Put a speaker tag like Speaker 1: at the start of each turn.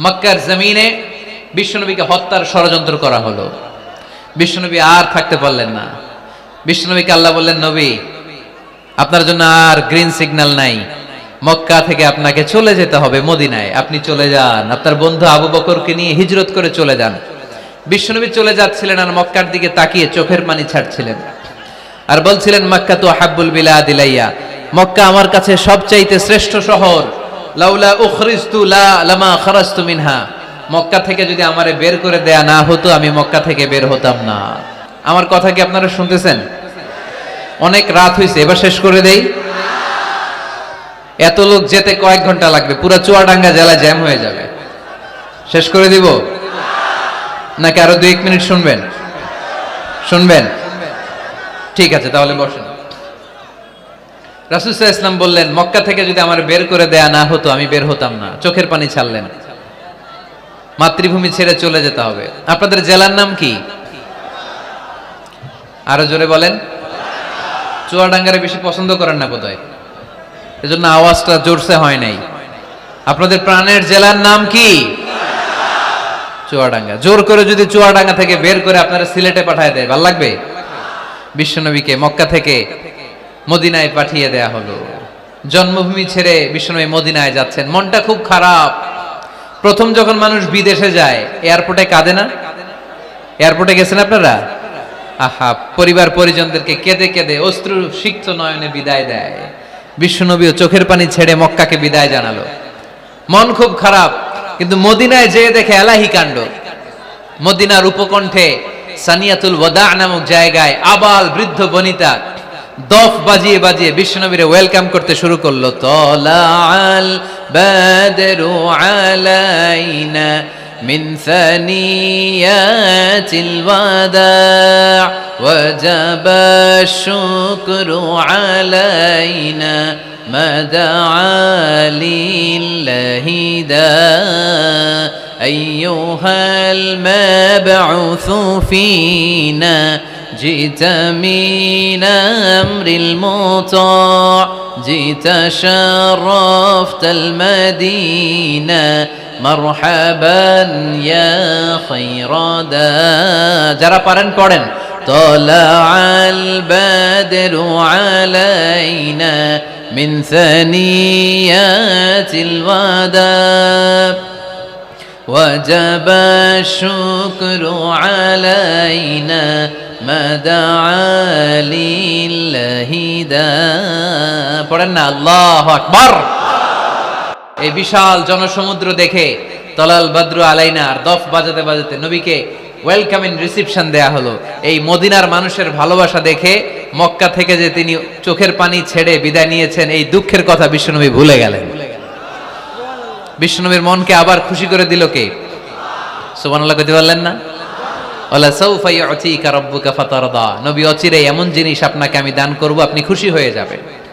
Speaker 1: মক্কার জমিনে বিশ্বনবীকে হত্যার ষড়যন্ত্র করা হলো। বিশ্বনবী আর থাকতে পারলেন না। বিশ্বনবীকে আল্লাহ বললেন, নবী, আপনার জন্য আর গ্রিন সিগন্যাল নাই। মক্কা থেকে আপনাকে চলে যেতে হবে মদিনায়। আপনি চলে যান। আপনার বন্ধু আবু বকরকে নিয়ে হিজরত করে চলে যান। বিশ্বনবী চলে যাচ্ছিলেন আর মক্কার দিকে তাকিয়ে চোখের পানি ছাড়ছিলেন। আর বলছিলেন, মক্কা তো হাব্বুল বিলা দিলাইয়া মক্কা আমার কাছে সবচাইতে শ্রেষ্ঠ শহর। লা লামা মিনহা। মক্কা থেকে যদি বের করে দেয়া না হতো, আমি মক্কা থেকে বের হতাম না। আমার কথা কি আপনারা শুনতেছেন? অনেক রাত হয়েছে এবার শেষ করে দেই। এত লোক যেতে কয়েক ঘণ্টা লাগবে, পুরো চুয়াডাঙ্গা জেলা জ্যাম হয়ে যাবে। শেষ করে দিব? নাকি আরও দুই এক মিনিট শুনবেন? শুনবেন? ঠিক আছে, তাহলে বসেন। রাসুসাহ বললেন, মক্কা থেকে যদি আমার বের করে দেয়া না হতো, আমি বের হতাম না। চোখের পানি ছাড়লেন। মাতৃভূমি ছেড়ে চলে যেতে হবে। আপনাদের জেলার নাম কি? আরও জোরে বলেন। চুয়াডাঙ্গারে বেশি পছন্দ করেন না বোধহয়। এজন্য আওয়াজটা জোরসে হয় নাই। আপনাদের প্রাণের জেলার নাম কি? চুয়াডাঙ্গা। জোর করে যদি চুয়াডাঙ্গা থেকে বের করে আপনারা সিলেটে পাঠায় দেয়, ভালো লাগবে? বিশ্বনবীকে, মক্কা থেকে। মদিনায় পাঠিয়ে দেয়া হলো। জন্মভূমি ছেড়ে বিশ্বনবী মদিনায় যাচ্ছেন। মনটা খুব খারাপ। প্রথম যখন মানুষ বিদেশে যায়, এয়ারপোর্টে কাঁদে না? এয়ারপোর্টে গেছেন আপনারা? আহা, পরিবার পরিজনদেরকে কেঁদে কেঁদে অশ্রু সিক্ত নয়নে বিদায় দেয়। বিশ্বনবীও চোখের পানি ছেড়ে মক্কাকে বিদায় জানালো। মন খুব খারাপ, কিন্তু মদিনায় যেয়ে দেখে এলাহি কাণ্ড। মদিনার উপকণ্ঠে সানিয়াতুল ওয়াদা নামক জায়গায় আবাল বৃদ্ধ বনিতা দফ বাজিয়ে বাজিয়ে বিশ্বনবীরে ওয়েলকাম করতে শুরু করলো তলাল বাদরু আলাইনা من ثنيات الوداع وجب الشكر علينا ما دعا لله داع أيها المبعوث فينا جئت من أمر المطاع جئت شرفت المدينة. مرحبا يا خير دا جرى قرن قرن طلع البدر علينا من ثنيات الوداع. وجب الشكر علينا পড়েন না, আল্লাহ আকবর। এই বিশাল জনসমুদ্র দেখে তলাল বাদ্রু আলাইনার দফ বাজাতে বাজাতে নবীকে ওয়েলকাম ইন রিসিপশন দেয়া হলো। এই মদিনার মানুষের ভালোবাসা দেখে মক্কা থেকে যে তিনি চোখের পানি ছেড়ে বিদায় নিয়েছেন, এই দুঃখের কথা বিশ্বনবী ভুলে গেলেন। বিশ্বনবীর মনকে আবার খুশি করে দিল কে? সুবানাল্লাহ কইতে পারলেন না? নবী অচিরে এমন জিনিস আপনাকে আমি দান করব আপনি খুশি হয়ে যাবেন।